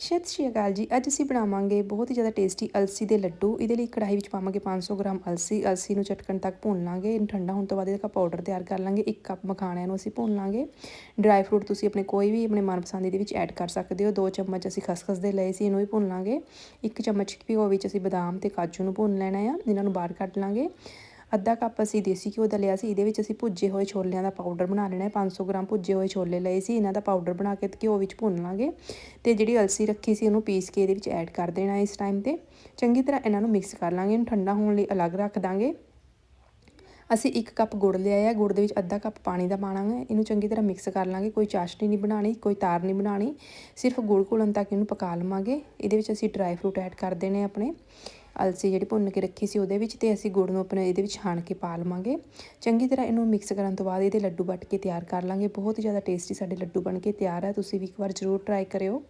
ਸਤਿ ਸ਼੍ਰੀ ਅਕਾਲ ਜੀ। ਅੱਜ ਅਸੀਂ ਬਣਾਵਾਂਗੇ ਬਹੁਤ ਹੀ ਜ਼ਿਆਦਾ ਟੇਸਟੀ ਅਲਸੀ ਦੇ ਲੱਡੂ। ਇਹਦੇ ਲਈ ਕੜਾਹੀ ਵਿੱਚ ਪਾਵਾਂਗੇ 500 ਗ੍ਰਾਮ ਅਲਸੀ। ਅਲਸੀ ਨੂੰ ਚਟਕਣ ਤੱਕ ਭੁੰਨ ਲਾਂਗੇ। ਇਹਨੂੰ ਠੰਡਾ ਹੋਣ ਤੋਂ ਬਾਅਦ ਇਹਦਾ ਪਾਊਡਰ ਤਿਆਰ ਕਰ ਲਾਂਗੇ। ਇੱਕ ਕੱਪ ਮਖਾਣਿਆਂ ਨੂੰ ਅਸੀਂ ਭੁੰਨ ਲਾਂਗੇ। ਡਰਾਈ ਫਰੂਟ ਤੁਸੀਂ ਆਪਣੇ ਕੋਈ ਵੀ ਆਪਣੇ ਮਨਪਸੰਦ ਦੇ ਵਿੱਚ ਐਡ ਕਰ ਸਕਦੇ ਹੋ। ਦੋ ਚਮਚ ਅਸੀਂ ਖਸਖਸ ਦੇ ਲਏ ਸੀ, ਇਹਨੂੰ ਵੀ ਭੁੰਨ ਲਾਂਗੇ। ਇੱਕ ਚਮਚ ਘਿਓ ਵਿੱਚ ਅਸੀਂ ਬਦਾਮ ਤੇ ਕਾਜੂ ਨੂੰ ਭੁੰਨ ਲੈਣਾ ਆ। ਇਹਨਾਂ ਨੂੰ ਬਾਹਰ ਕੱਢ ਲਾਂਗੇ। ਅੱਧਾ ਕੱਪ ਅਸੀਂ ਦੇਸੀ ਘਿਓ ਦਾ ਲਿਆ ਸੀ, ਇਹਦੇ ਵਿੱਚ ਅਸੀਂ ਭੁੱਜੇ ਹੋਏ ਛੋਲਿਆਂ ਦਾ ਪਾਊਡਰ ਬਣਾ ਲੈਣਾ ਹੈ। 500 ਗ੍ਰਾਮ ਭੁੱਜੇ ਹੋਏ ਛੋਲੇ ਲਏ ਸੀ, ਇਹਨਾਂ ਦਾ ਪਾਊਡਰ ਬਣਾ ਕੇ ਘਿਓ ਵਿੱਚ ਭੁੰਨ ਲਾਂਗੇ ਤੇ ਜਿਹੜੀ ਅਲਸੀ ਰੱਖੀ ਸੀ ਉਹਨੂੰ ਪੀਸ ਕੇ ਇਹਦੇ ਵਿੱਚ ਐਡ ਕਰ ਦੇਣਾ ਇਸ ਟਾਈਮ ਤੇ। ਚੰਗੀ ਤਰ੍ਹਾਂ ਇਹਨਾਂ ਨੂੰ ਮਿਕਸ ਕਰ ਲਾਂਗੇ, ਇਹਨੂੰ ਠੰਡਾ ਹੋਣ ਲਈ ਅਲੱਗ ਰੱਖ ਦਾਂਗੇ। ਅਸੀਂ ਇੱਕ ਕੱਪ ਗੁੜ ਲਿਆ ਹੈ, ਗੁੜ ਦੇ ਵਿੱਚ ਅੱਧਾ ਕੱਪ ਪਾਣੀ ਦਾ ਪਾਣਾ ਹੈ ਇਹਨੂੰ ਚੰਗੀ ਤਰ੍ਹਾਂ ਮਿਕਸ ਕਰ ਲਾਂਗੇ, ਕੋਈ ਚਾਸ਼ਨੀ ਨਹੀਂ ਬਣਾਣੀ ਕੋਈ ਤਾਰ ਨਹੀਂ ਬਣਾਣੀ ਸਿਰਫ ਗੁੜ ਘੁਲਣ ਤੱਕ ਇਹਨੂੰ ਪਕਾ ਲਵਾਂਗੇ। ਇਹਦੇ ਵਿੱਚ ਅਸੀਂ ਡਰਾਈ ਫਰੂਟ ਐਡ ਕਰ ਦੇਣੇ ਆਪਣੇ। ਅਲਸੀ ਜਿਹੜੀ ਭੁੰਨ ਕੇ ਰੱਖੀ ਸੀ ਉਹਦੇ ਵਿੱਚ ਤੇ ਅਸੀਂ ਗੁੜ ਨੂੰ ਆਪਣੇ ਇਹਦੇ ਵਿੱਚ ਛਾਣ ਕੇ ਪਾ ਲਵਾਂਗੇ। ਚੰਗੀ ਤਰ੍ਹਾਂ ਇਹਨੂੰ ਮਿਕਸ ਕਰਨ ਤੋਂ ਬਾਅਦ ਇਹਦੇ ਲੱਡੂ ਵੱਟ ਕੇ ਤਿਆਰ ਕਰ ਲਾਂਗੇ। ਬਹੁਤ ਹੀ ਜ਼ਿਆਦਾ ਟੇਸਟੀ ਸਾਡੇ ਲੱਡੂ ਬਣ ਕੇ ਤਿਆਰ ਹੈ ਤੁਸੀਂ ਵੀ ਇੱਕ ਵਾਰ ਜ਼ਰੂਰ ਟਰਾਈ ਕਰਿਓ।